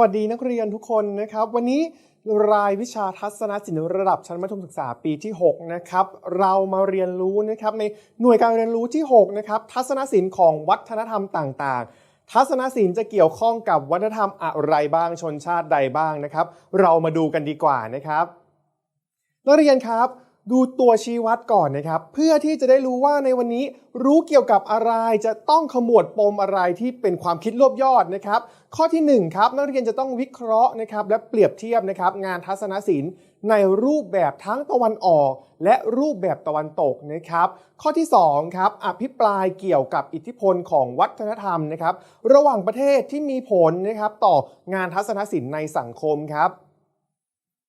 วัสดีนักเรียนทุกคนนะครับ วันนี้รายวิชาทัศนศิลป์ระดับชั้นมัธยมศึกษาปีที่ 6 นะครับ เรามาเรียนรู้นะครับในหน่วยการเรียนรู้ที่ 6 นะครับ ทัศนศิลป์ของวัฒนธรรมต่างๆ ทัศนศิลป์จะเกี่ยวข้องกับวัฒนธรรมอะไรบ้างชนชาติใดบ้างนะครับ เรามาดูกันดีกว่านะครับ นักเรียนครับ ดูตัวชี้วัดก่อนนะครับ เพื่อที่จะได้รู้ว่าในวันนี้รู้เกี่ยวกับอะไรจะต้องขมวดปมอะไรที่เป็นความคิดรวบยอดนะครับ ข้อที่หนึ่งครับนักเรียนจะต้องวิเคราะห์นะครับ และเปรียบเทียบนะครับงานทัศนศิลป์ในรูปแบบทั้งตะวันออก และรูปแบบตะวันตกนะครับ ข้อที่สองครับอภิปรายเกี่ยวกับอิทธิพลของวัฒนธรรมนะครับ ระหว่างประเทศที่มีผลนะครับต่องานทัศนศิลป์ในสังคมครับ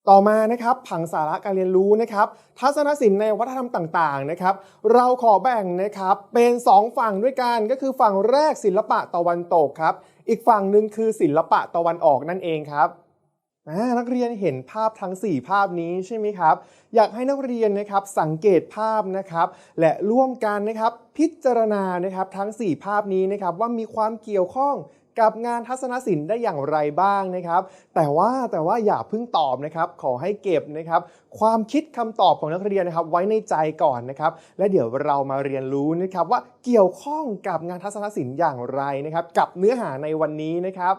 ต่อมานะครับผังสาระการเรียนรู้นะครับทัศนศิลป์ในวัฒนธรรมต่างๆนะครับเราขอแบ่งนะครับเป็น 2 ฝั่งด้วยกันก็คือฝั่งแรกศิลปะตะวันตกครับอีกฝั่งหนึ่งคือศิลปะตะวันออกนั่นเองครับนักเรียนเห็นภาพทั้ง 4 ภาพนี้ใช่ไหมครับ อยากให้นักเรียนนะครับสังเกตภาพนะครับ และร่วมกันนะครับพิจารณานะครับทั้ง 4 ภาพนี้นะครับว่ามีความเกี่ยวข้อง กับงานทัศนศิลป์ได้อย่างไรบ้างนะครับ แต่ว่าแต่ว่าอย่าเพิ่งตอบนะครับ ขอให้เก็บนะครับ ความคิดคำตอบของนักเรียนนะครับ ไว้ในใจก่อนนะครับ และเดี๋ยวเรามาเรียนรู้นะครับ ว่าเกี่ยวข้องกับงานทัศนศิลป์อย่างไรนะครับ กับเนื้อหาในวันนี้นะครับ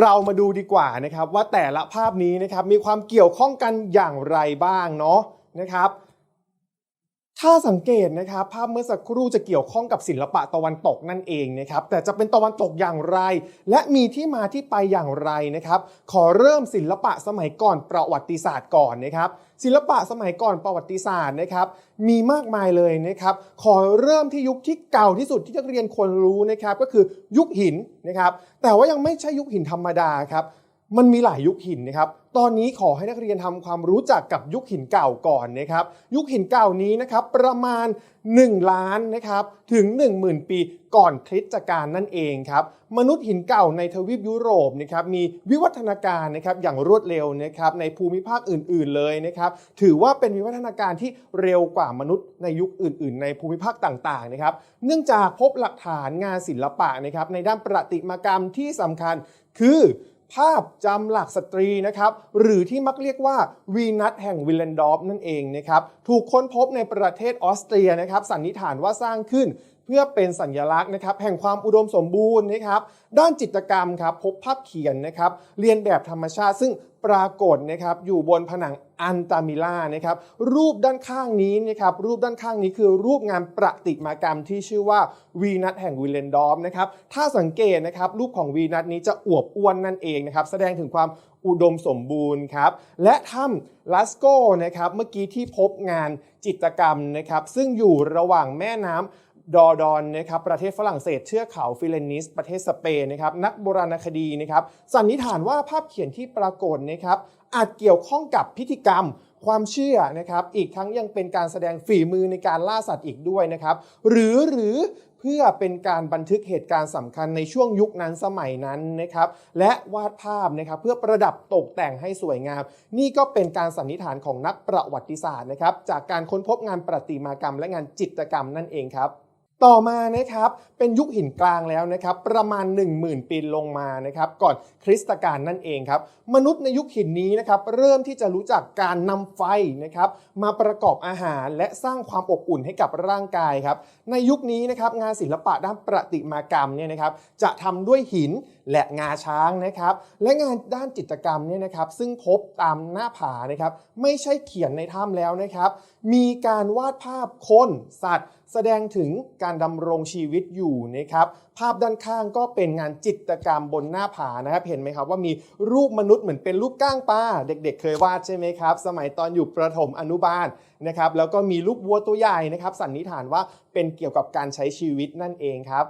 เรามาดูดีกว่านะครับว่าแต่ละภาพนี้นะครับมีความเกี่ยวข้องกันอย่างไรบ้างเนาะนะครับ ถ้าสังเกตนะครับภาพเมื่อสักครู่จะเกี่ยวข้องกับศิลปะตะวันตกนั่นเองนะครับแต่จะเป็นตะวันตกอย่างไร และมีที่มาที่ไปอย่างไรนะครับขอเริ่มศิลปะสมัยก่อนประวัติศาสตร์ก่อนนะครับศิลปะสมัยก่อนประวัติศาสตร์นะครับมีมากมายเลยนะครับขอเริ่มที่ยุคที่เก่าที่สุดที่นักเรียนควรรู้นะครับก็คือยุคหินนะครับแต่ว่ายังไม่ใช่ยุคหินธรรมดาครับ มันมีหลายยุคหินนะครับ ตอนนี้ขอให้นักเรียนทำความรู้จักกับยุคหินเก่าก่อนนะครับ ยุคหินเก่านี้นะครับประมาณ 1 ล้านนะครับถึง 10,000 ปีก่อนคริสตกาลนั่นเองครับ มนุษย์หินเก่าในทวีปยุโรปนะครับมีวิวัฒนาการนะครับอย่างรวดเร็วนะครับในภูมิภาคอื่น ๆเลยนะครับถือว่าเป็นวิวัฒนาการที่เร็วกว่ามนุษย์ในยุคอื่น ๆ ในภูมิภาคต่างๆนะครับ เนื่องจากพบหลักฐานงานศิลปะนะครับในด้านประติมากรรมที่สำคัญคือ ภาพจำหลักสตรีนะครับ หรือที่มักเรียกว่าวีนัสแห่งวิลเลนดอฟนั่นเองนะครับ ถูกค้นพบในประเทศออสเตรียนะครับ สันนิษฐานว่าสร้างขึ้นเพื่อเป็นสัญลักษณ์นะครับ แห่งความอุดมสมบูรณ์นะครับ ด้านจิตรกรรมครับ พบภาพเขียนนะครับ เรียนแบบธรรมชาติซึ่งปรากฏนะครับ อยู่บนผนัง อันตามิล่านะครับรูปด้านข้างนี้นะครับรูปด้านข้างนี้คือรูปงานประติมากรรมที่ชื่อว่าวีนัสแห่งวิลเลนดอฟนะครับถ้าสังเกตนะครับรูปของวีนัสนี้จะอวบอ้วนนั่นเองนะครับแสดงถึงความอุดมสมบูรณ์ครับ และถ้ำลาสโกนะครับเมื่อกี้ที่พบงานจิตรกรรมนะครับซึ่งอยู่ระหว่างแม่น้ำดอร์ดอนนะครับประเทศฝรั่งเศสเทือกเขาฟิเลนิส ประเทศสเปนนะครับนักโบราณคดีนะครับสันนิษฐานว่าภาพเขียนที่ปรากฏนะครับ อาจเกี่ยวข้องกับพิธีกรรมความเชื่อนะครับ อีกทั้งยังเป็นการแสดงฝีมือในการล่าสัตว์อีกด้วยนะครับ หรือหรือเพื่อเป็นการบันทึกเหตุการณ์สำคัญในช่วงยุคนั้นสมัยนั้นนะครับ และวาดภาพนะครับเพื่อประดับตกแต่งให้สวยงาม นี่ก็เป็นการสันนิษฐานของนักประวัติศาสตร์นะครับ จากการค้นพบงานประติมากรรมและงานจิตรกรรมนั่นเองครับ ต่อมานะครับเป็นยุคหินกลางแล้วนะครับประมาณ 10,000 ปีลงมานะครับก่อนคริสตกาลนั่นเองครับมนุษย์ในยุคหินนี้นะครับเริ่มที่จะรู้จักการนำไฟนะครับมาประกอบอาหารและสร้างความอบอุ่นให้กับร่างกายครับในยุคนี้นะครับงานศิลปะด้านประติมากรรมเนี่ยนะครับจะทำด้วยหินและงาช้างนะครับและงานด้านจิตรกรรมเนี่ยนะครับซึ่งพบตามหน้าผานะครับไม่ใช่เขียนในถ้ำแล้วนะครับมีการวาดภาพคนสัตว์ แสดงถึงการดำรงชีวิตอยู่นะครับภาพด้านข้างก็เป็นงานจิตรกรรมบนหน้าผานะครับ เห็นไหมครับว่ามีรูปมนุษย์เหมือนเป็นรูปก้างปลาเด็กๆ เคยวาดใช่ไหมครับ สมัยตอนอยู่ประถมอนุบาลนะครับแล้วก็มีรูปวัวตัวใหญ่นะครับ สันนิษฐานว่าเป็นเกี่ยวกับการใช้ชีวิตนั่นเองครับ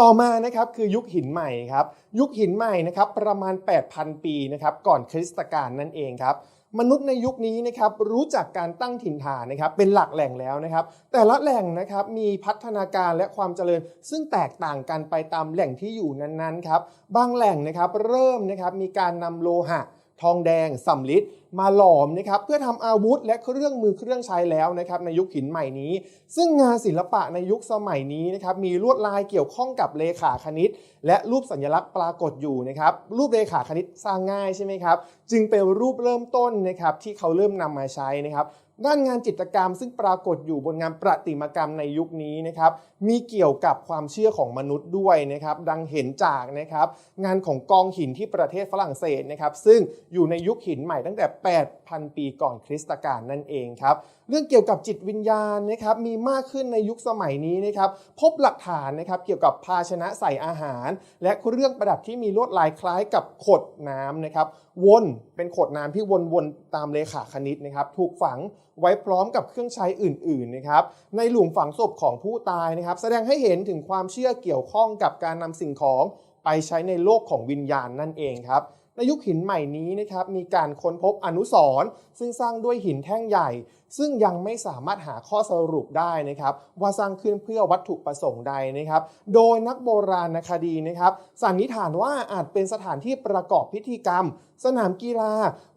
ต่อมานะครับคือยุคหินใหม่ครับยุคหินใหม่นะครับประมาณ 8,000 ปีนะครับก่อนคริสตกาลนั่นเองครับ มนุษย์ในยุคนี้นะครับรู้จักการตั้งถิ่นฐานนะครับเป็นหลักแหล่งแล้วนะครับ แต่ละแหล่งนะครับมีพัฒนาการและความเจริญ ซึ่งแตกต่างกันไปตามแหล่งที่อยู่นั้นๆครับบางแหล่งนะครับเริ่มนะครับมีการนำโลหะ ทองแดงสำลิด มาหลอมนะครับเพื่อทำอาวุธและเครื่องมือเครื่องใช้แล้วนะครับในยุคหินใหม่นี้ ซึ่งงานศิลปะในยุคสมัยนี้นะครับมีลวดลายเกี่ยวข้องกับเลขาคณิต และรูปสัญลักษณ์ปรากฏอยู่นะครับรูปเลขาคณิตสร้างง่ายใช่ไหมครับจึงเป็นรูปเริ่มต้นนะครับที่เขาเริ่มนำมาใช้นะครับด้านงานจิตรกรรมซึ่งปรากฏอยู่บนงานประติมากรรมในยุคนี้นะครับมีเกี่ยวกับความเชื่อของมนุษย์ด้วยนะครับดังเห็นจากนะครับงานของกองหินที่ประเทศฝรั่งเศสนะครับซึ่งอยู่ในยุคหินใหม่ตั้งแต่8,000 ปีก่อนคริสตกาลนั่นเองครับ เรื่องเกี่ยวกับจิตวิญญาณนะครับมีมากขึ้นในยุคสมัยนี้นะครับ พบหลักฐานนะครับเกี่ยวกับภาชนะใส่อาหาร และเครื่องประดับที่มีลวดลายคล้ายกับขดน้ำนะครับ วนเป็นขดน้ำที่วนๆตามเลขาคณิตนะครับ ถูกฝังไว้พร้อมกับเครื่องใช้อื่นๆนะครับ ในหลุมฝังศพของผู้ตายนะครับ แสดงให้เห็นถึงความเชื่อเกี่ยวข้องกับการนำสิ่งของไปใช้ในโลกของวิญญาณนั่นเองครับ ในยุคหินใหม่นี้นะครับมีการค้นพบอนุสรณ์ซึ่งสร้างด้วยหินแท่งใหญ่ ซึ่งยังไม่สามารถหาข้อสรุปได้นะครับว่าสร้างขึ้นเพื่อวัตถุประสงค์ใดนะครับ โดยนักโบราณคดีนะครับสันนิษฐานว่าอาจเป็นสถานที่ประกอบพิธีกรรม สนามกีฬา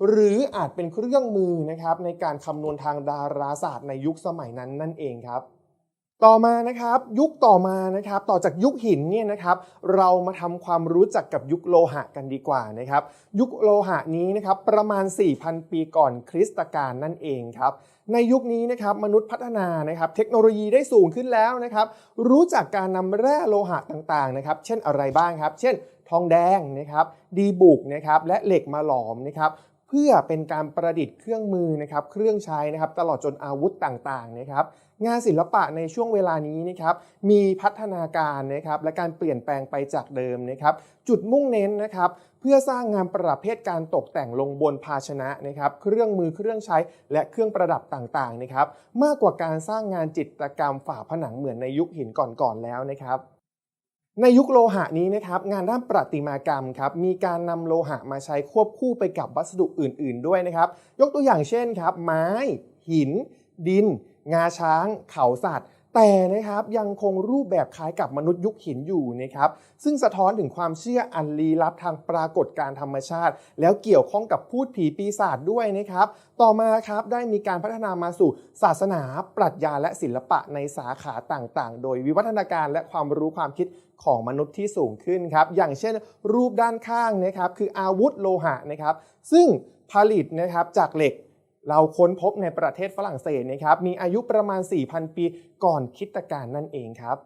หรืออาจเป็นเครื่องมือนะครับในการคำนวณทางดาราศาสตร์ในยุคสมัยนั้นนั่นเองครับ ต่อมานะครับยุคต่อมานะครับต่อจากยุคหินเนี่ยนะครับเรามาทำความรู้จักกับยุคโลหะกันดีกว่านะครับยุคโลหะนี้นะครับประมาณ 4,000 ปีก่อนคริสตกาลนั่นเองครับในยุคนี้นะครับมนุษย์พัฒนานะครับเทคโนโลยีได้สูงขึ้นแล้วนะครับรู้จักการนำแร่โลหะต่างๆนะครับเช่นอะไรบ้างครับ เช่น ทองแดงนะครับดีบุกนะครับและเหล็กมาหลอมนะครับเพื่อเป็นการประดิษฐ์เครื่องมือนะครับเครื่องใช้นะครับตลอดจนอาวุธต่างๆนะครับ งานศิลปะในช่วงเวลานี้นะครับมีพัฒนาการนะครับและการเปลี่ยนแปลงไปจากเดิมนะครับจุดมุ่งเน้นนะครับเพื่อสร้างงานประเภทการตกแต่งลงบนภาชนะนะครับเครื่องมือเครื่องใช้และเครื่องประดับต่างๆนะครับมากกว่าการสร้างงานจิตรกรรมฝาผนังเหมือนในยุคหินก่อนๆแล้วนะครับในยุคโลหะนี้นะครับงานด้านประติมากรรมครับมีการนำโลหะมาใช้ควบคู่ไปกับวัสดุอื่น ๆ ด้วยนะครับ ยกตัวอย่างเช่นครับไม้ หิน ดิน งาช้างเขาสัตว์แต่นะครับยังคงรูปแบบคล้ายกับมนุษย์ยุคหินอยู่นะครับซึ่งสะท้อนถึงความเชื่ออันลี้ลับทางปรากฏการธรรมชาติ แล้วเกี่ยวข้องกับพูดผีปีศาจด้วยนะครับต่อมาครับได้มีการพัฒนามาสู่ศาสนา ปรัชญาและศิลปะในสาขาต่างๆ โดยวิวัฒนาการและความรู้ความคิดของมนุษย์ที่สูงขึ้นครับอย่างเช่น รูปด้านข้างนะครับคืออาวุธโลหะนะครับซึ่งผลิตนะครับจากเหล็ก เราค้นพบในประเทศฝรั่งเศสนะครับมีอายุประมาณ 4,000 ปีก่อนคริสตกาลนั่นเองครับ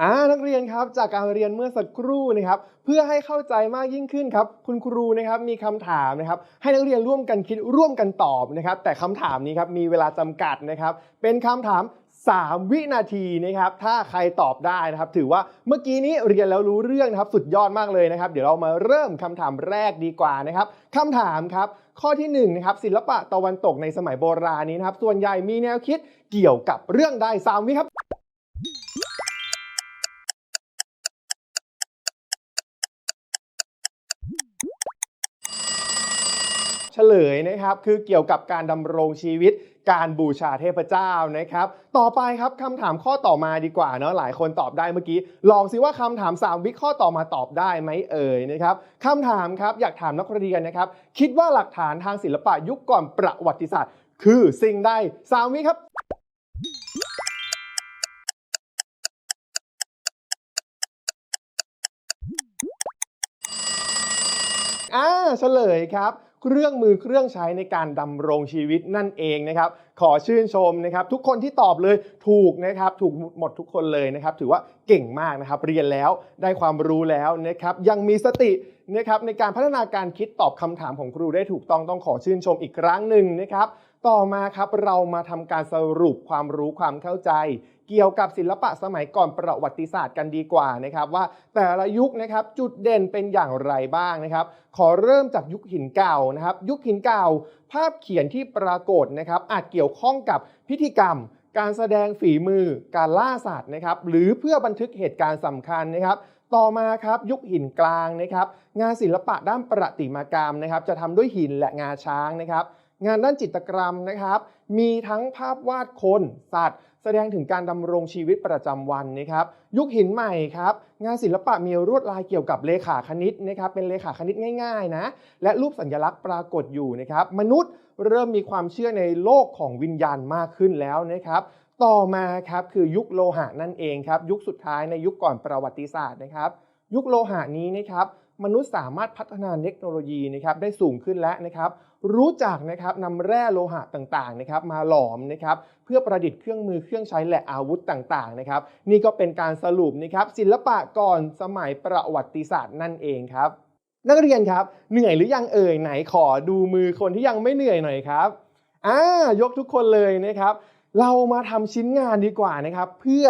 อ่านักเรียนครับจากการเรียนเมื่อสักครู่นะครับ เพื่อให้เข้าใจมากยิ่งขึ้นครับ คุณครูนะครับมีคำถามนะครับ ให้นักเรียนร่วมกันคิดร่วมกันตอบนะครับ แต่คำถามนี้ครับมีเวลาจำกัดนะครับ เป็นคำถาม 3 วินาทีนะครับ ถ้าใครตอบได้นะครับ ถือว่าเมื่อกี้นี้เรียนแล้วรู้เรื่องนะครับ สุดยอดมากเลยนะครับ เดี๋ยวเรามาเริ่มคำถามแรกดีกว่านะครับคำถามครับ ข้อที่1นะครับศิลปะตะวันตกในสมัยโบราณนี้นะครับส่วนใหญ่มีแนวคิดเกี่ยวกับเรื่องใดสามวิครับ ลยนะครับคือเกี่ยวกับการดำรงชีวิตการบูชาเทพเจ้านะครับ ต่อไปครับคำถามข้อต่อมาดีกว่าเนาะหลายคนตอบได้เมื่อกี้ ลองซิว่าคำถาม 3 วิข้อต่อมาตอบได้ไหมเอ่ยนะครับคำถามครับอยากถามนักเรียนนะครับ คิดว่าหลักฐานทางศิลปะยุคก่อนประวัติศาสตร์ คือสิ่งใดสามวิครับอ่าเฉลยครับ เครื่องมือเครื่องใช้ในการดำรงชีวิตนั่นเองนะครับ ขอชื่นชมนะครับ ทุกคนที่ตอบเลยถูกนะครับ ถูกหมดทุกคนเลยนะครับ ถือว่าเก่งมากนะครับ เรียนแล้วได้ความรู้แล้วนะครับ ยังมีสตินะครับในการพัฒนาการคิดตอบคำถามของครูได้ถูกต้องต้องขอชื่นชมอีกครั้งหนึ่งนะครับ ต่อมาครับเรามาทำการสรุปความรู้ความเข้าใจ เกี่ยวกับศิลปะสมัยก่อนประวัติศาสตร์กันดีกว่านะครับว่าแต่ละยุคนะครับจุดเด่นเป็นอย่างไรบ้างนะครับ ขอเริ่มจากยุคหินเก่านะครับ ยุคหินเก่า ภาพเขียนที่ปรากฏนะครับอาจเกี่ยวข้องกับพิธีกรรมการแสดงฝีมือ การล่าสัตว์นะครับ หรือเพื่อบันทึกเหตุการณ์สำคัญนะครับ ต่อมาครับยุคหินกลางนะครับ งานศิลปะด้านประติมากรรมนะครับ จะทำด้วยหินและงาช้างนะครับ งานด้านจิตรกรรมนะครับ มีทั้งภาพวาดคน สัตว์ แสดงถึงการดำรงชีวิตประจำวันนะครับ ยุคหินใหม่ครับ งานศิลปะมีลวดลายเกี่ยวกับเลขาคณิตนะครับ เป็นเลขาคณิตง่ายๆนะ และรูปสัญลักษณ์ปรากฏอยู่นะครับ มนุษย์เริ่มมีความเชื่อในโลกของวิญญาณมากขึ้นแล้วนะครับต่อมาครับคือยุคโลหะนั่นเองครับ ยุคสุดท้ายในยุคก่อนประวัติศาสตร์นะครับ ยุคโลหะนี้นะครับ มนุษย์สามารถพัฒนาเทคโนโลยีนะครับได้สูงขึ้นแล้วนะครับรู้จักนะครับนำแร่โลหะต่างๆนะครับมาหลอมนะครับเพื่อประดิษฐ์เครื่องมือเครื่องใช้และอาวุธต่างๆนะครับนี่ก็เป็นการสรุปนะครับศิลปะก่อนสมัยประวัติศาสตร์นั่นเองครับ นักเรียนครับ เหนื่อยหรือยังเอ่ยไหนขอดูมือคนที่ยังไม่เหนื่อยหน่อยครับอ่ายกทุกคนเลยนะครับ เรามาทำชิ้นงานดีกว่านะครับ เพื่อ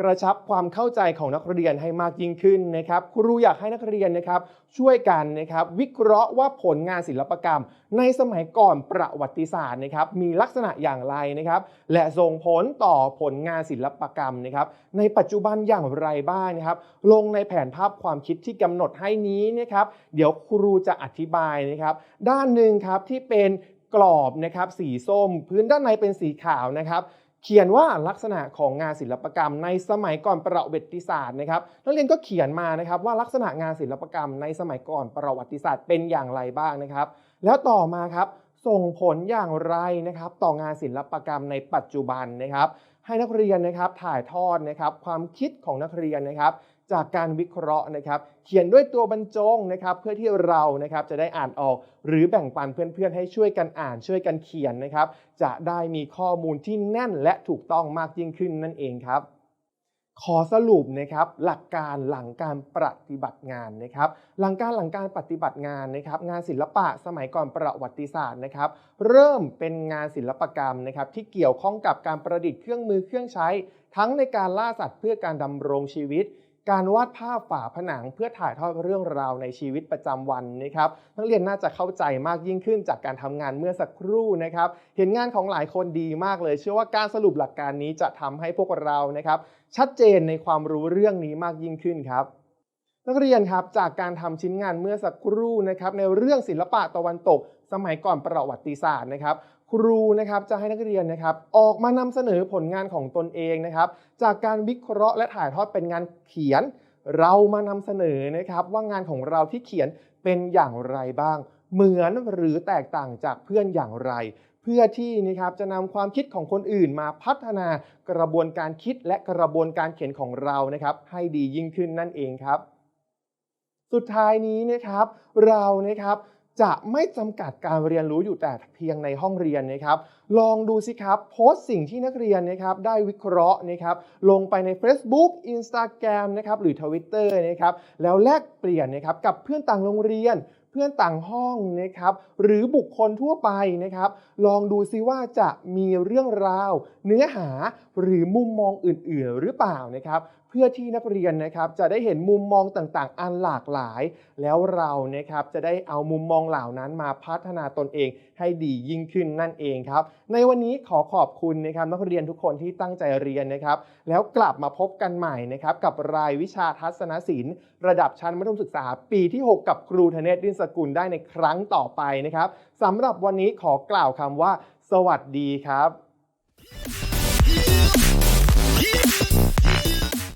กระชับความเข้าใจของนักเรียนให้มากยิ่งขึ้นนะครับครูอยากให้นักเรียนนะครับช่วยกันนะครับวิเคราะห์ว่าผลงานศิลปกรรม ในสมัยก่อนประวัติศาสตร์นะครับมีลักษณะอย่างไรนะครับ และส่งผลต่อผลงานศิลปกรรมนะครับในปัจจุบันอย่างไรบ้างนะครับ ลงในแผนภาพความคิดที่กำหนดให้นี้นะครับ เดี๋ยวครูจะอธิบายนะครับ ด้านหนึ่งครับที่เป็นกรอบนะครับสีส้ม พื้นด้านในเป็นสีขาวนะครับ เขียนว่าลักษณะของงานศิลปกรรมในสมัยก่อนประวัติศาสตร์นะครับนักเรียนก็เขียนมานะครับว่าลักษณะงานศิลปกรรมในสมัยก่อนประวัติศาสตร์เป็นอย่างไรบ้างนะครับ แล้วต่อมาครับส่งผลอย่างไรนะครับต่องานศิลปกรรมในปัจจุบันนะครับ ให้นักเรียนนะครับถ่ายทอดนะครับความคิดของนักเรียนนะครับ จากการวิเคราะห์นะครับ เขียนด้วยตัวบรรจงนะครับ เพื่อที่เรานะครับจะได้อ่านออก หรือแบ่งปันเพื่อนๆ ให้ช่วยกันอ่านช่วยกันเขียนนะครับ จะได้มีข้อมูลที่แน่นและถูกต้องมากยิ่งขึ้นนั่นเองครับ ขอสรุปนะครับ หลักการหลังการปฏิบัติงานนะครับ หลังการหลังการปฏิบัติงานนะครับ งานศิลปะสมัยก่อนประวัติศาสตร์นะครับ เริ่มเป็นงานศิลปกรรมนะครับ ที่เกี่ยวข้องกับการประดิษฐ์เครื่องมือเครื่องใช้ ทั้งในการล่าสัตว์เพื่อการดำรงชีวิต การวาดภาพฝาผนังเพื่อถ่ายทอดเรื่องราวในชีวิตประจำวันนะครับนักเรียนน่าจะเข้าใจมากยิ่งขึ้นจากการทำงานเมื่อสักครู่นะครับเห็นงานของหลายคนดีมากเลย เชื่อว่าการสรุปหลักการนี้จะทำให้พวกเรานะครับชัดเจนในความรู้เรื่องนี้มากยิ่งขึ้นครับนักเรียนครับจากการทำชิ้นงานเมื่อสักครู่นะครับในเรื่องศิลปะตะวันตก สมัยก่อนประวัติศาสตร์นะครับ ครูนะครับจะให้นักเรียนนะครับออกมานำเสนอผลงานของตนเองนะครับ จากการวิเคราะห์และถ่ายทอดเป็นงานเขียน เรามานำเสนอนะครับว่างานของเราที่เขียนเป็นอย่างไรบ้าง เหมือนหรือแตกต่างจากเพื่อนอย่างไร เพื่อที่นะครับจะนำความคิดของคนอื่นมาพัฒนากระบวนการคิดและกระบวนการเขียนของเรานะครับ ให้ดียิ่งขึ้นนั่นเองครับ สุดท้ายนี้นะครับ เรานะครับ จะไม่จำกัดการเรียนรู้อยู่แต่เพียงในห้องเรียนนะครับ ลองดูสิครับ โพสต์สิ่งที่นักเรียนนะครับได้วิเคราะห์นะครับลงไปใน Facebook Instagram นะครับหรือ Twitter นะครับแล้วแลกเปลี่ยนนะครับกับเพื่อนต่างโรงเรียนเพื่อนต่างห้องนะครับหรือบุคคลทั่วไปนะครับ ลองดูซิว่าจะมีเรื่องราว เนื้อหาหรือมุมมองอื่น ๆ หรือเปล่านะครับ เพื่อที่นักเรียนนะครับจะได้เห็นมุมมองต่างๆ อันหลากหลาย แล้วเรานะครับจะได้เอามุมมองเหล่านั้นมาพัฒนาตนเองให้ดียิ่งขึ้นนั่นเองครับ ในวันนี้ขอขอบคุณนะครับนักเรียนทุกคนที่ตั้งใจเรียนนะครับ แล้วกลับมาพบกันใหม่นะครับกับรายวิชาทัศนศิลป์ ระดับชั้นมัธยมศึกษาปีที่ 6 กับครูธเนศดินสกุลได้ในครั้งต่อไปนะครับสำหรับวันนี้ขอกล่าวคำว่า สวัสดีครับ